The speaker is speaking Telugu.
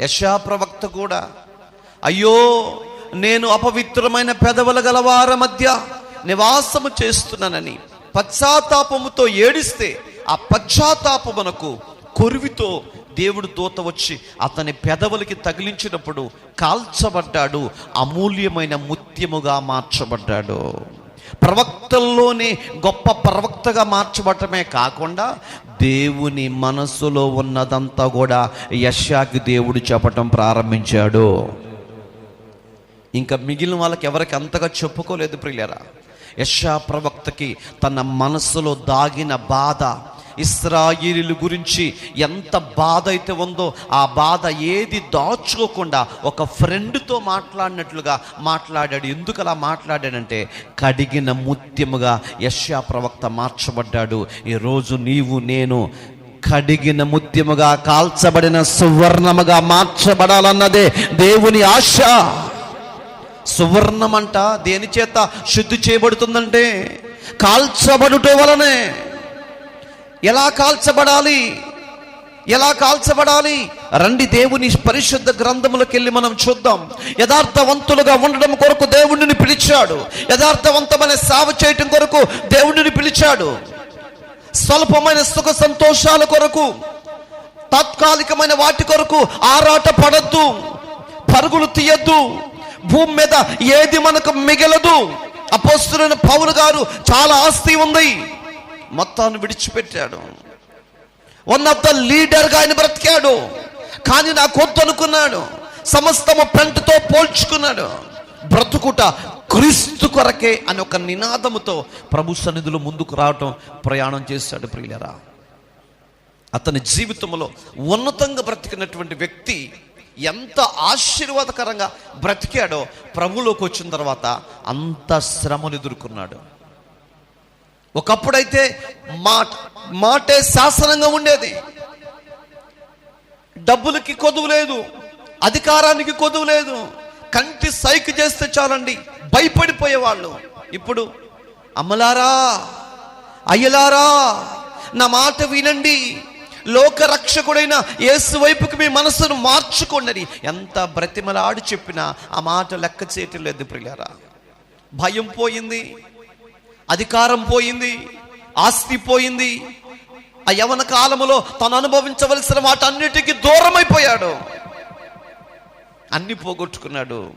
యశా ప్రవక్త కూడా అయ్యో నేను అపవిత్రమైన పెదవుల గలవార మధ్య నివాసము చేస్తున్నానని పశ్చాత్తాపముతో ఏడిస్తే ఆ పశ్చాత్తాపమునకు కొరివితో దేవుడు దూత వచ్చి అతని పెదవులకి తగిలించినప్పుడు కాల్చబడ్డాడు అమూల్యమైన ముత్యముగా మార్చబడ్డాడు. ప్రవక్తల్లోనే గొప్ప ప్రవక్తగా మార్చబడటమే కాకుండా దేవుని మనస్సులో ఉన్నదంతా కూడా యశాకి దేవుడు చెప్పటం ప్రారంభించాడు. ఇంకా మిగిలిన వాళ్ళకి ఎవరికి అంతగా చెప్పుకోలేదు ప్రియులరా. యశా ప్రవక్తకి తన మనస్సులో దాగిన బాధ ఇస్రాయిలు గురించి ఎంత బాధ అయితే ఉందో ఆ బాధ ఏది దాచుకోకుండా ఒక ఫ్రెండ్తో మాట్లాడినట్లుగా మాట్లాడాడు. ఎందుకు అలా మాట్లాడాడంటే కడిగిన ముత్యముగా యశ్యా ప్రవక్త మార్చబడ్డాడు. ఈరోజు నీవు నేను కడిగిన ముత్యముగా కాల్చబడిన సువర్ణముగా మార్చబడాలన్నదే దేవుని ఆశ. సువర్ణమంట దేని చేత శుద్ధి చేయబడుతుందంటే కాల్చబడుట వలనే. ఎలా కాల్చబడాలి? ఎలా కాల్చబడాలి? రండి దేవుని పరిశుద్ధ గ్రంథములకు వెళ్ళి మనం చూద్దాం. యథార్థవంతులుగా ఉండడం కొరకు దేవుడిని పిలిచాడు. యథార్థవంతమైన సేవ చేయటం కొరకు దేవుడిని పిలిచాడు. స్వల్పమైన సుఖ సంతోషాల కొరకు తాత్కాలికమైన వాటి కొరకు ఆరాట పడద్దు. పరుగులు తీయద్దు. భూమి మీద ఏది మనకు మిగలదు. అపోస్తులైన పౌరు గారు చాలా ఆస్తి ఉంది. మొత్తాన్ని విడిచిపెట్టాడు. వన్ ఆఫ్ ద లీడర్గా ఆయన బ్రతికాడు. కానీ నాకు వద్దు అనుకున్నాడు. సమస్తము పెంటతో పోల్చుకున్నాడు. బ్రతుకుట క్రీస్తు కొరకే అని ఒక నినాదముతో ప్రభు సన్నిధిలో ముందుకు రావటం ప్రయాణం చేశాడు ప్రియులరా. అతని జీవితంలో ఉన్నతంగా బ్రతికినటువంటి వ్యక్తి ఎంత ఆశీర్వాదకరంగా బ్రతికాడో ప్రభులోకి వచ్చిన తర్వాత అంత శ్రమను ఎదుర్కొన్నాడు. ఒకప్పుడైతే మాట మాటే శాసనంగా ఉండేది. డబ్బులకి కొదువు లేదు అధికారానికి కొదువు లేదు. కంటి సైకి చేస్తే చాలండి భయపడిపోయేవాళ్ళు. ఇప్పుడు అమ్మలారా అయ్యలారా నా మాట వినండి. లోక రక్షకుడైన యేసు వైపుకి మీ మనసును మార్చుకోండి. ఎంత బ్రతిమలాడి చెప్పినా ఆ మాట లెక్క చేయటం లేదు ప్రియారా భయం పోయింది. అధికారం పోయింది ఆస్తి పోయింది. ఆ యవన కాలములో తను అనుభవించవలసిన వాటన్నిటికీ దూరమైపోయాడు. అన్ని పోగొట్టుకున్నాడు.